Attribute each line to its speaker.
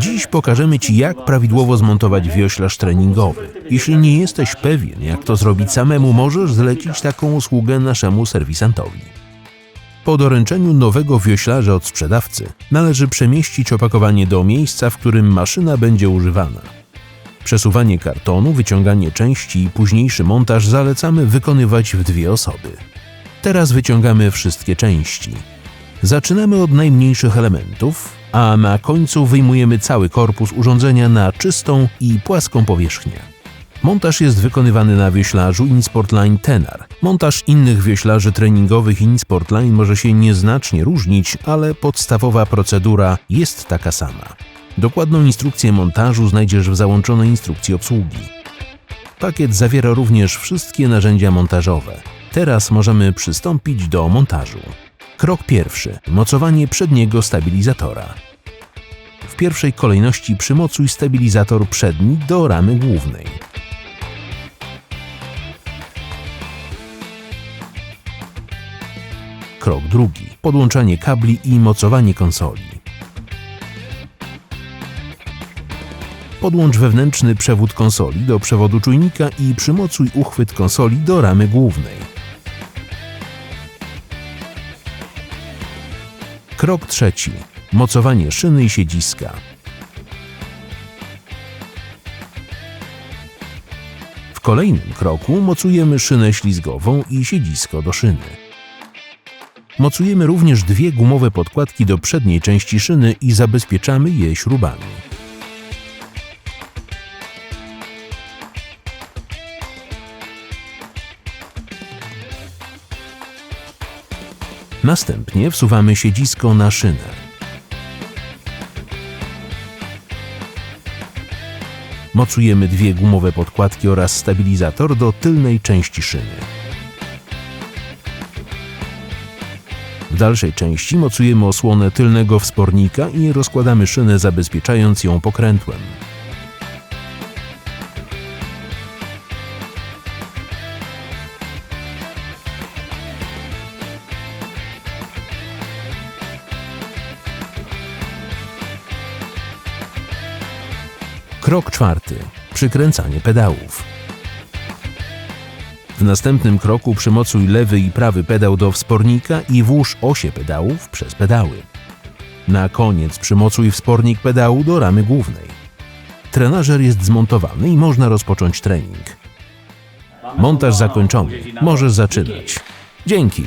Speaker 1: Dziś pokażemy Ci, jak prawidłowo zmontować wioślarz treningowy. Jeśli nie jesteś pewien, jak to zrobić samemu, możesz zlecić taką usługę naszemu serwisantowi. Po doręczeniu nowego wioślarza od sprzedawcy należy przemieścić opakowanie do miejsca, w którym maszyna będzie używana. Przesuwanie kartonu, wyciąganie części i późniejszy montaż zalecamy wykonywać w dwie osoby. Teraz wyciągamy wszystkie części. Zaczynamy od najmniejszych elementów, a na końcu wyjmujemy cały korpus urządzenia na czystą i płaską powierzchnię. Montaż jest wykonywany na wioślarzu InSportline Tenar. Montaż innych wioślarzy treningowych InSportline może się nieznacznie różnić, ale podstawowa procedura jest taka sama. Dokładną instrukcję montażu znajdziesz w załączonej instrukcji obsługi. Pakiet zawiera również wszystkie narzędzia montażowe. Teraz możemy przystąpić do montażu. Krok pierwszy. Mocowanie przedniego stabilizatora. W pierwszej kolejności przymocuj stabilizator przedni do ramy głównej. Krok drugi. Podłączanie kabli i mocowanie konsoli. Podłącz wewnętrzny przewód konsoli do przewodu czujnika i przymocuj uchwyt konsoli do ramy głównej. Krok trzeci. Mocowanie szyny i siedziska. W kolejnym kroku mocujemy szynę ślizgową i siedzisko do szyny. Mocujemy również dwie gumowe podkładki do przedniej części szyny i zabezpieczamy je śrubami. Następnie wsuwamy siedzisko na szynę. Mocujemy dwie gumowe podkładki oraz stabilizator do tylnej części szyny. W dalszej części mocujemy osłonę tylnego wspornika i rozkładamy szynę zabezpieczając ją pokrętłem. Krok czwarty. Przykręcanie pedałów. W następnym kroku przymocuj lewy i prawy pedał do wspornika i włóż osie pedałów przez pedały. Na koniec przymocuj wspornik pedału do ramy głównej. Trenażer jest zmontowany i można rozpocząć trening. Montaż zakończony. Możesz zaczynać. Dzięki.